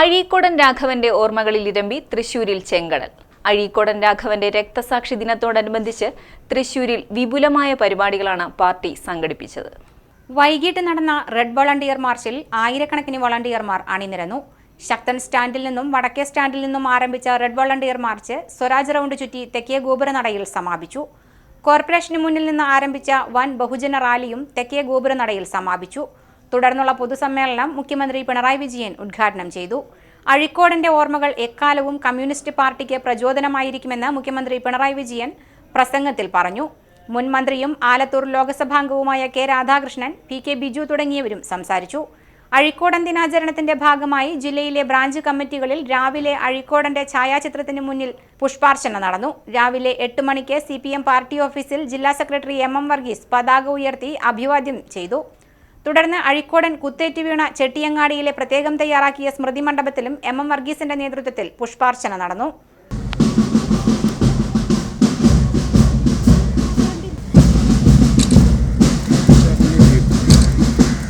അഴീക്കോടൻ രാഘവന്റെ ഓർമ്മകളിൽ ഇരമ്പി തൃശൂരിൽ ചെങ്കടൽ. അഴീക്കോടൻ രാഘവന്റെ രക്തസാക്ഷി ദിനത്തോടനുബന്ധിച്ച് തൃശൂരിൽ വിപുലമായ പരിപാടികളാണ് പാർട്ടി സംഘടിപ്പിച്ചത്. വൈകിട്ട് നടന്ന റെഡ് വളണ്ടിയർ മാർച്ചിൽ ആയിരക്കണക്കിന് വളണ്ടിയർമാർ അണിനിരന്നു. ശക്തൻ സ്റ്റാൻഡിൽ നിന്നും വടക്കേ സ്റ്റാൻഡിൽ നിന്നും ആരംഭിച്ച red volunteer march Swaraj round ചുറ്റി തെക്കേ ഗോപുരനടയിൽ സമാപിച്ചു. കോർപ്പറേഷന് മുന്നിൽ നിന്ന് ആരംഭിച്ച വൻ ബഹുജന റാലിയും തെക്കേ ഗോപുരനടയിൽ സമാപിച്ചു. തുടർന്നുള്ള പൊതുസമ്മേളനം മുഖ്യമന്ത്രി പിണറായി വിജയൻ ഉദ്ഘാടനം ചെയ്തു. അഴിക്കോടിന്റെ ഓർമ്മകൾ എക്കാലവും കമ്മ്യൂണിസ്റ്റ് പാർട്ടിക്ക് പ്രചോദനമായിരിക്കുമെന്ന് മുഖ്യമന്ത്രി പിണറായി വിജയൻ പ്രസംഗത്തിൽ പറഞ്ഞു. മുൻ മന്ത്രിയും Alathur ലോക്സഭാംഗവുമായ K Radhakrishnan P K Biju തുടങ്ങിയവരും സംസാരിച്ചു. അഴിക്കോടൻ ദിനാചരണത്തിന്റെ ഭാഗമായി ജില്ലയിലെ ബ്രാഞ്ച് കമ്മിറ്റികളിൽ രാവിലെ അഴിക്കോടന്റെ ഛായാചിത്രത്തിന് മുന്നിൽ പുഷ്പാർച്ചന നടന്നു. രാവിലെ എട്ട് മണിക്ക് സി പാർട്ടി ഓഫീസിൽ ജില്ലാ സെക്രട്ടറി എം എം വർഗീസ് പതാക ഉയർത്തി അഭിവാദ്യം ചെയ്തു. തുടർന്ന് അഴിക്കോടൻ കുത്തേറ്റ് വീണ ചെട്ടിയങ്ങാടിയിലെ പ്രത്യേകം തയ്യാറാക്കിയ സ്മൃതി മണ്ഡപത്തിലും എം എം വർഗീസിന്റെ നേതൃത്വത്തിൽ പുഷ്പാർച്ചന നടന്നു